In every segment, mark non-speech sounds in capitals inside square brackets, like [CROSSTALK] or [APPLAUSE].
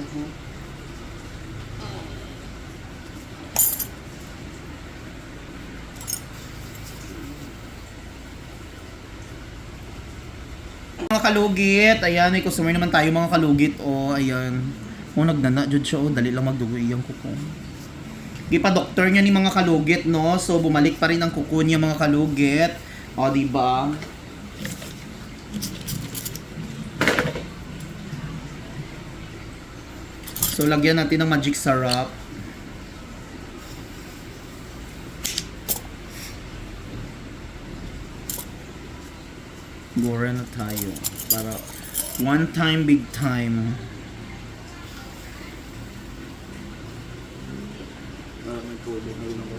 Mhm. Mga kalugit, ayan, may customer naman tayo mga kalugit, o, oh, ayan. O, nagnana, jud siya, oh, dali lang magdugo iyang kuko. Gipa doktor niya ni mga kalugit, no? So, bumalik pa rin ang kuko niya mga kalugit. O, di ba? So, lagyan natin ng magic syrup. Gora na tayo. Para one time, big time. Ah, may kulay na yun ako.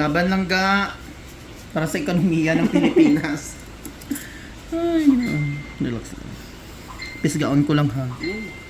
Laban lang ga. Para sa ekonomiya ng Pilipinas. [LAUGHS] Ay, no. relax lang. Pisgaon ko lang ha. Mm.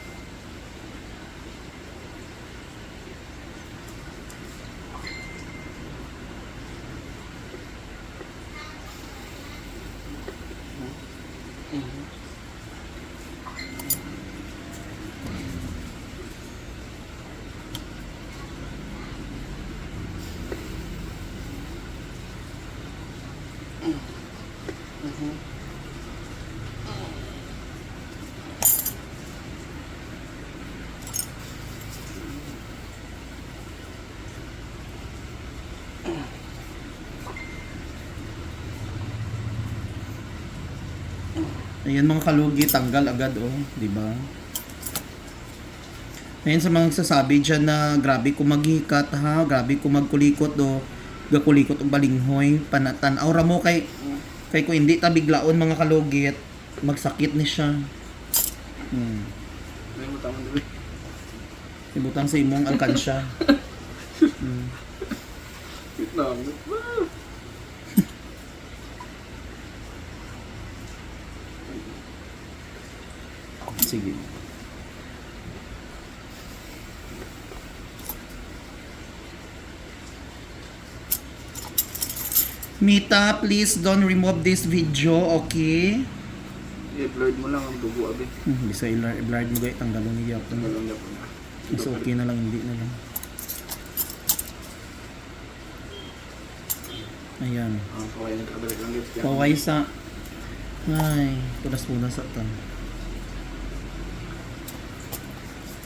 Ayan mga kalugi, tanggal agad oh, di ba? Ayan sa mga sasabi dyan na grabe ko maghikat ha, grabe ko magkulikot do, gakulikot og balinghoy, panatan. Aura mo kay kay ko hindi ta biglaon mga kalugit, magsakit ni siya. Hmm. Ibutang sa imong alkansya. [LAUGHS] hmm. Wait lang. Ah. Sige. Mita, please don't remove this video, okay? I-blurred mo lang ang dugo, abi. Hmm, bisa i-blur i-blurred mo gay tanggalon ni gyapon. Tanggalan niya po na. Mas okay na lang hindi na lang. Ayan. Ah, so kaya nagkabalik lang. Kaya- Paway sa Ay, punas muna sa tan.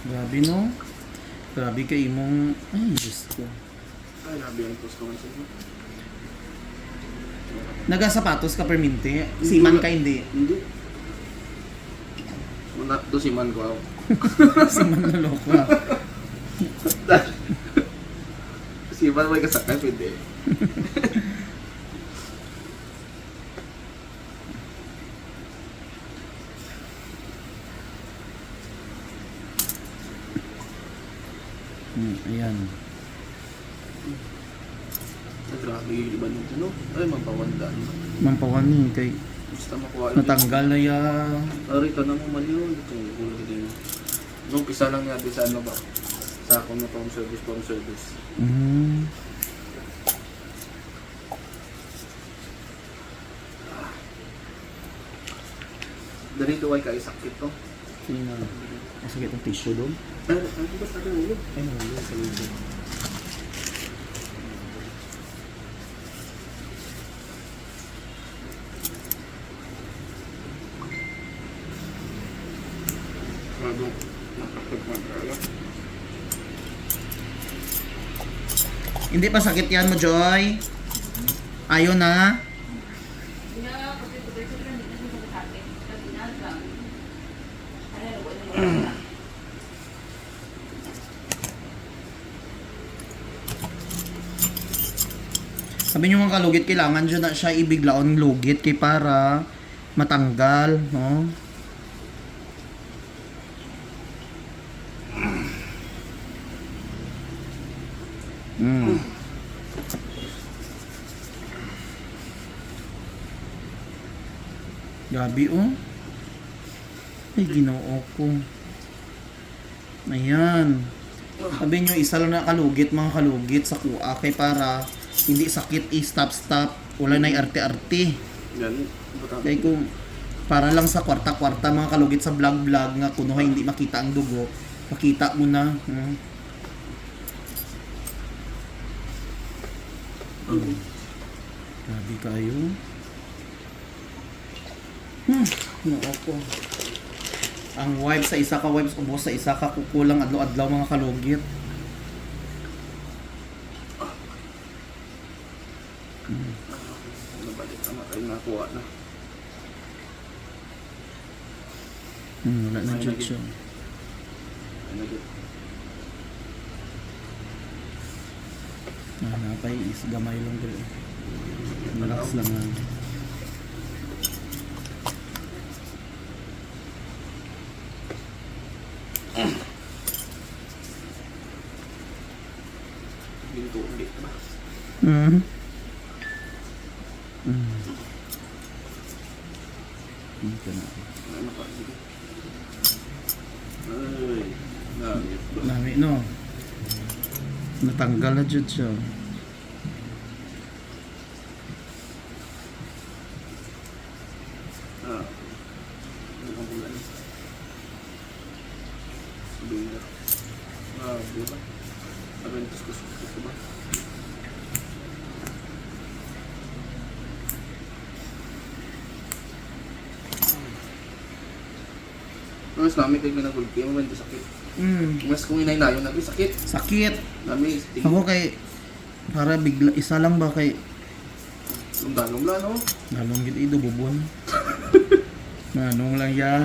Grabe no? Grabe kay imong ay Diyos ko. Ay, labi ang post ko sa. Nagasapatos ka perminti? Siman ka hindi. Hindi. Una, to si man ko [LAUGHS] ako. Siman na loko. [LAUGHS] si man may kasakay, [LAUGHS] pwede. Hmm, ayan. Grabe yung iba nito, no? Ay, magpawanda. Mampawan ni kay Basta makuha yun. natanggal na ya. Ah, rito na mo man yun. Ito, gulo din. Nung pisa lang natin sa ano ba? Sa akong na home service, home service. Hmm. Ganito ay kaisakit to. Sino? Ah, sige itong tissue doon. Ay, ano ba sa akin ulo? Ay, nahuli sa libo. Bago nakapagmagala. Hindi pa sakit yan mo, Joy? Ayaw na? Sabi niyo mga kalugit, kailangan dyan na siya ibiglaon lugit kay para matanggal, no? Mm. Gabi oh. Ay, ginoo ko. Ayan. Sabi nyo, isa lang na kalugit, mga kalugit sa kuha. Kay para hindi sakit, i-stop-stop. Wala na arte-arte. Kaya kung para lang sa kwarta-kwarta mga kalugit sa vlog-vlog nga kuno hindi makita ang dugo, pakita mo na. Hmm. Grabe kayo. Hmm, no ako. Ang wipes sa isa ka wipes ubos sa isa ka kukulang adlaw-adlaw mga kalugit. Nabalik na kayo nakuha na. Hmm, wala na jud siya. Ah, napay is gamay lang dito. Relax lang lang. Ginto ulit ba? Mm. Mm. Ito na. Ano pa? Ay. Ba? Nami no. Natanggal na jud siya. Ah. Ano ang bulan? Sabihin na. Ah, di ba? Aventus ko sa ba? Mas nami kayo ginagulpi, mo ba sakit? Mm. Mas kung inay na yun, nabi sakit. Sakit. Nami, Ako kay para bigla isa lang ba kay Lumdalong lang, no? Nalong gid ido bubon. [LAUGHS] Nanong lang ya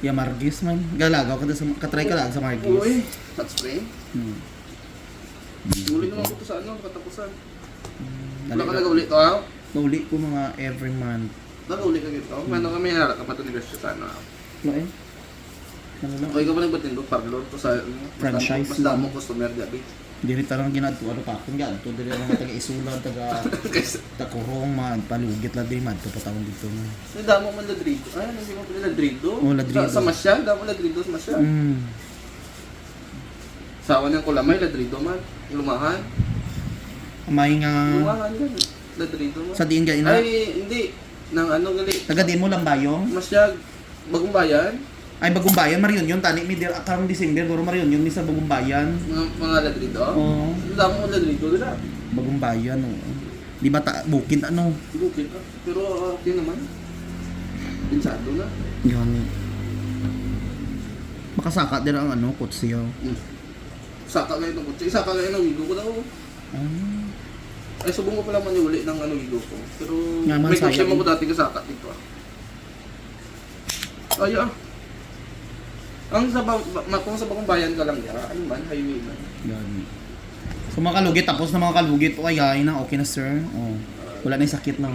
ya Margis man. Galagaw ka sa katry ka lang sa Margis. Uy, hot spray. Hmm. Uli naman ko to sa ano, katapusan. Dali Wala ka nag-uli to, ha? Nauli ko mga every month. Nag-uli ka dito. Mano kami harap ka pa to negosyo sa ano. Lo eh. Ano lang? Okay ka ba nagbatindog parlor to sa ano? Mas Franchise damo- customer gabi. Diri tarang ginadto ano pa kun gadto diri ang mga taga [LAUGHS] isulad taga takurong man palugit la di man to patawon dito na. may damo man ladrido. Ay, ano hindi mo pala ladrido? Oh, ladrido. Sa, sa Masya, damo ladrido sa Masya. Mm. Sawa ng kulamay, ladrido man. Lumahan. May nga Lumahan yan. Ladrido man. sa diin ga ina. Ay, hindi. Nang ano gali. Taga diin mo lang bayong. Masya, bagong bayan. Ay bagong bayan mariyon yun tani mi dir karong December duro mariyon yun sa bagong bayan. Mga, mga ladrido. Oo. Damo ladrido dira. Bagong bayan oo. Di ba ta bukid ano? Bukid ka. Pero uh, yun naman. Pinsado na. Yan. Makasaka din ang ano, kutsiyaw. Mm. Saka kayo ng kutsi. Saka kayo ng wigo ko daw. Ah. Ay, subong ko pala maniuli ng ano wigo ko. Pero Nga man, may kutsi mo ko dati kasaka dito ah. Ay, ah. Ang sa ba, ba, kung sa bagong bayan ka lang ya, ano man, highway man. Yan. So mga kalugit, tapos na mga kalugit, o ay, ay na, okay na sir. Oh. Wala na yung sakit na.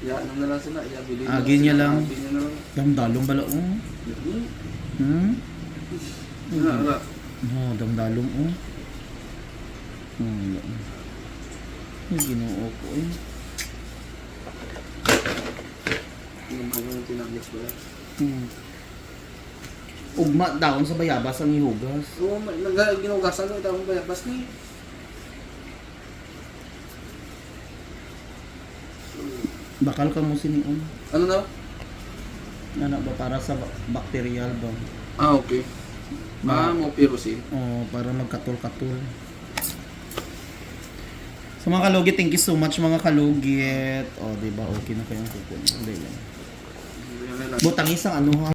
Ya, ano na lang sila, ya, bilhin Ah, na ganyan lang. bilhin na lang. Damdalong bala, oh. Hmm. Wala, wala. Oh, damdalong, oh. Oh, wala. Ay, ginoo ko, eh. Yung mga yung. Hmm. Ugma daon sa bayabas ang ihugas. Oo, nag- ginugasan ko itong bayabas ni. Bakal ka mo sinion. Ano na? Ano ba para sa ba- bacterial ba? Ah, okay. Ah, mo pirosin. Oh, para magkatul-katul. So mga kalugit, thank you so much mga kalugit. Oh, 'di ba? Okay na kayong kukunin. Hindi lang. Yan na lang. Butang isang ano ha.